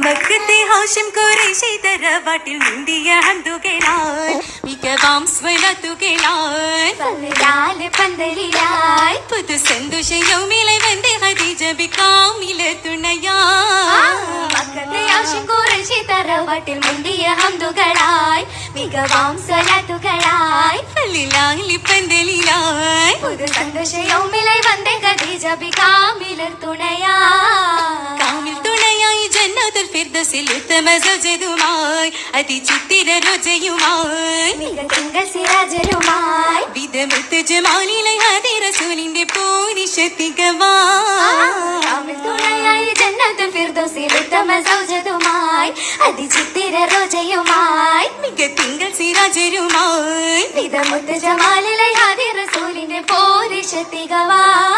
മക്കത്തെ ഹാഷം കുറേശ്ശെ തറവാട്ടിൽ മുന്തിയ ഹന്തുകളാൽ മികവാം സ്വലത്തുകളാൽ പന്തലാൽ പന്തലിലായി പുതു സന്തോഷയൗമിലെ വന്റെ ഹദീജ ബിക്കാമില തുണയാ മക്കത്തെ ആശം കുറേശ്ശെ തറവാട്ടിൽ മുന്തിയ ഹംദുകളായി മികവാം സ്വലാത്തുകളായി. പള്ളിലാലി പന്തലിലായി. പുതു ഖദീജ ബികാമിലർ തുണയാ കാമിൽ തുണയായി ജന്നത്തുൽ ഫിർദസിൽ ഉത്തമ അതി അതിചിത്തിര രുചയുമായി. തിങ്കൾ സിരാജലുമായി വിധമുത്ത് ജമാലിലെ ഹദി റസൂലിന്റെ പോരിശത്തികവാ കാമിൽ തുണയായി ജന്നത്തുൽ ഫിർദൗസിൽ ഉത്തമ സൗജതുമായി അതിചിത്തിര രുചയുമായി. മിക തിങ്കൾ സിരാജരുമായി വിധമുത്ത് ജമാലിലെ ഹാദി റസൂലിന്റെ പോരിശത്തികവാ തികവായി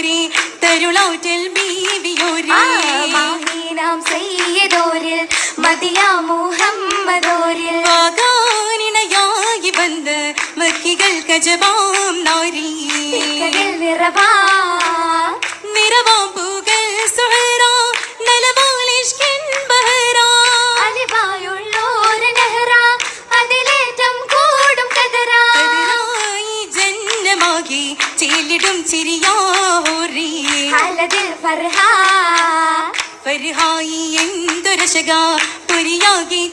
തോരെ തരുളൗറ്റൽ ബീവിയോരേ. മാഹീനാം സയ്യിദോരിൽ മദിയ മുഹമ്മദോരിൽ. വാഗാനിണയായി വന്ന് മക്കികൾ കജവാം നാരീ. നിറവാ നിറവാം. പൂകൾ സുഹറ നലവാലിഷ്കിൻ ബഹറ. അലിവായുള്ളോര് നെഹ്റ അതിലേറ്റം കൂടും കതറ. കതിരായി ജന്നമാകി ചേലിടും ചിരിയാ. ഫർഹായി എന്തൊരശക പുരിയാകി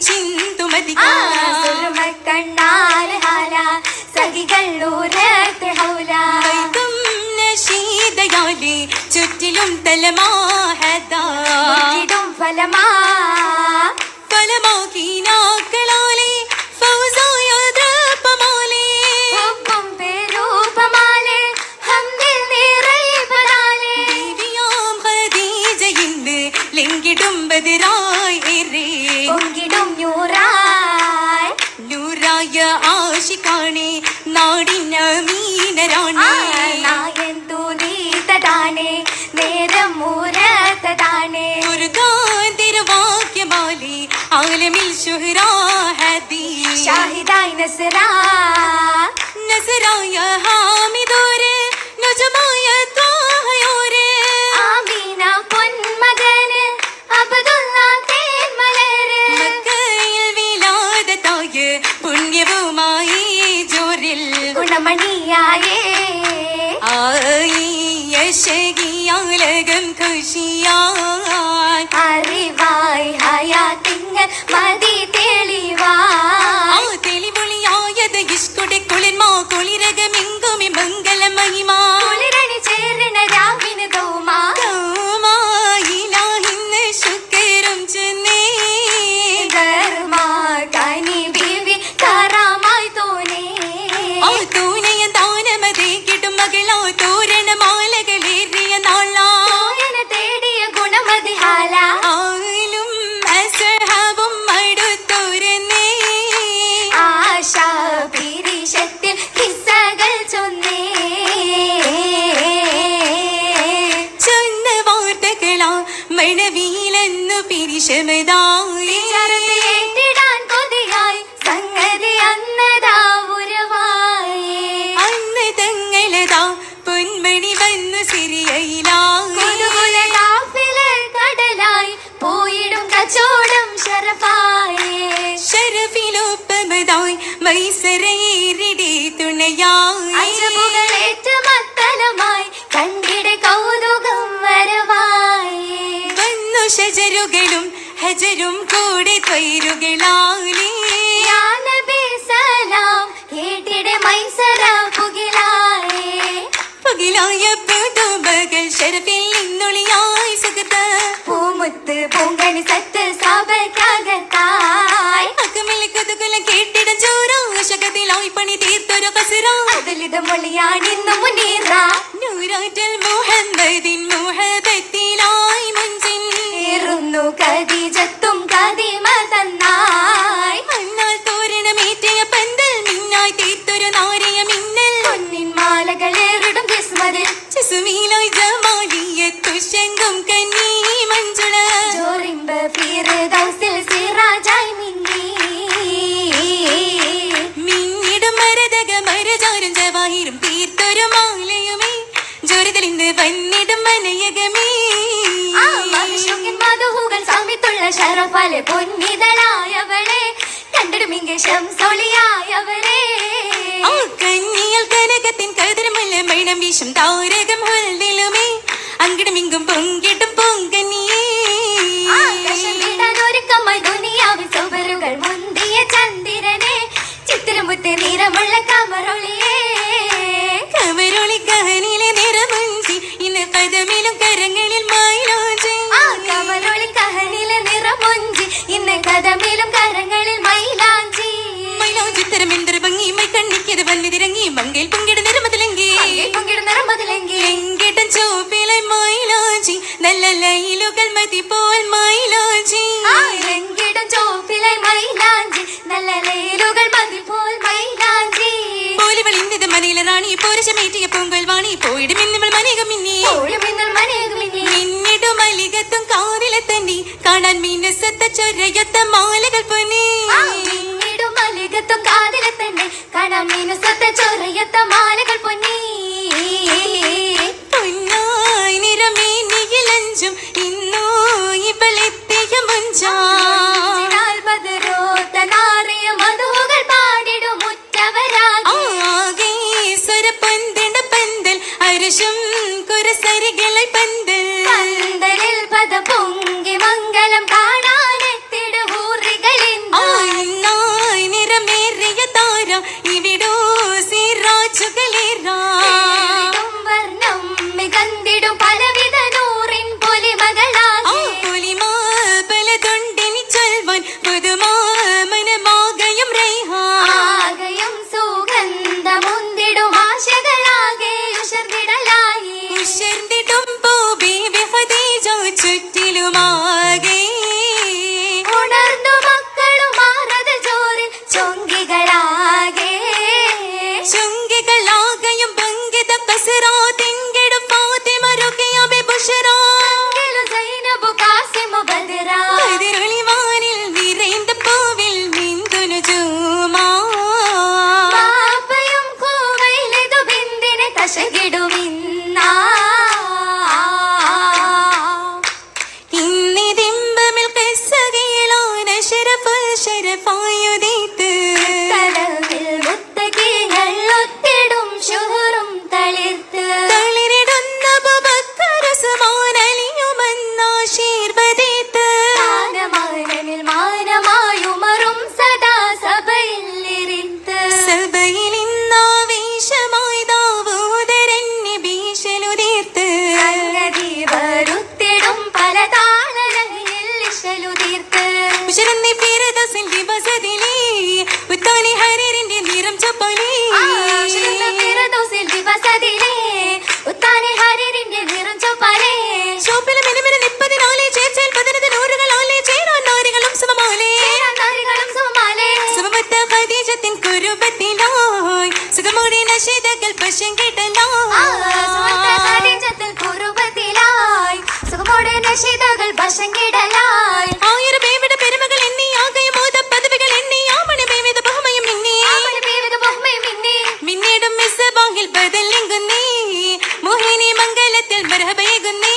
ഹാല. ഹൗല. ചുറ്റിലും തലമാഹദാ ഫലമാ. ഫലമാക്കിനാക്കളാലെ മീനരാണേ നായന്തു നീതതാണേ നേരം മൂരത്തതാണേ ഒരു ഗാന്തിരവാക്യമാലി ആലമിൽ ശുഹ്റാ ഹദീ. ഷാഹിദായി നസറാ. നസറായ ഹാമിദോരെ നജമായ ആയിയശകിയാലകം ഖുഷിയാൻ അറിവായി ഹയാത്തിങ്ങൽ പൊന്മണി വന്നു കടലായി പോയിടും കച്ചോടം തുണയായി. മത്തലമായി കണ്ടിട കൗതുകം വരവായി. വന്നു ഷജരുകളും ഹജരും കൂടെ ത്വൈരുകളാലേ കതി മതന്നാ നിന്നൊളിയായി സുഖത പൂമുത്ത് പൂങ്കണി സത്ത് സഭയ്ക്കകത്തായി അക്കമിൽ കുതുകുല കേട്ടിട ചോരാശകത്തിലായി പണി തീർത്തൊരു കസറ അതിലിത് മൊഴിയാണിന്നു മുനീറ. നൂറാറ്റൽ മുഹമ്മദിൻ മുഹബത്തിലായി മുഞ്ചിൽ ഏറുന്നു കദീജത്തും കദിമ തന്നായി கொசுவிலோய் ஜமாடிய துஷங்கும் கன்னி மஞ்சுள ஜோரிம்ப பிரதௌசில் சிராஜாய் மின்னி മിന്നിടും മരതക മരജാരും ജവാഹിരും തീർത്തൊരു മാലയുമേ. ജ്വരതലിന്ന് വന്നിടും വനയകമേ മധുഹുകൾ സമിത്തുള്ള ഷറഫാലെ പൊന്നിതലായവളെ കണ്ടിടും ഇംഗ്ലീഷും സൊളിയായവരെ കഞ്ഞിയൽ കനകത്തിൻ കതിരമുല്ല മൈണം വീശം താരകം ഹൊല്ലിലുമേ അങ്കിടുമിങ്കും പൊങ്കി മതി പോൽ മൈലാഞ്ചി. രണ്ടിടും ചോപ്പിലെ മൈലാഞ്ചി. നല്ല ലേലുകൾ മതി പോൽ മൈലാഞ്ചി. പോലിവൾ ഇന്നത് മനയിലെ റാണി പോരശമേറ്റിയ പൊങ്കൽ വാണി. പോയിടും ഇന്നിവൾ മനേക മിന്നി മിന്നിടും മലികത്തും കാറിലെ തന്നി. കാണാൻ മിന്നസത്ത ചൊരയത്ത മാലകൾ പൊന്നി. മിന്നിടും മലികത്തും കാതിലെ തന്നെ. കാണാൻ മിന്നസത്ത ചൊരയത്ത മാലകൾ പൊന്നി. with you. ിൽ പെരുമകൾ മോദ ബഹുമയും മിന്നി. ബേവിത ബഹുമയും മിന്നി. മോഹിനി മംഗലത്തിൽ മരഹബേകുന്നീ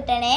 കൂട്ടണേ.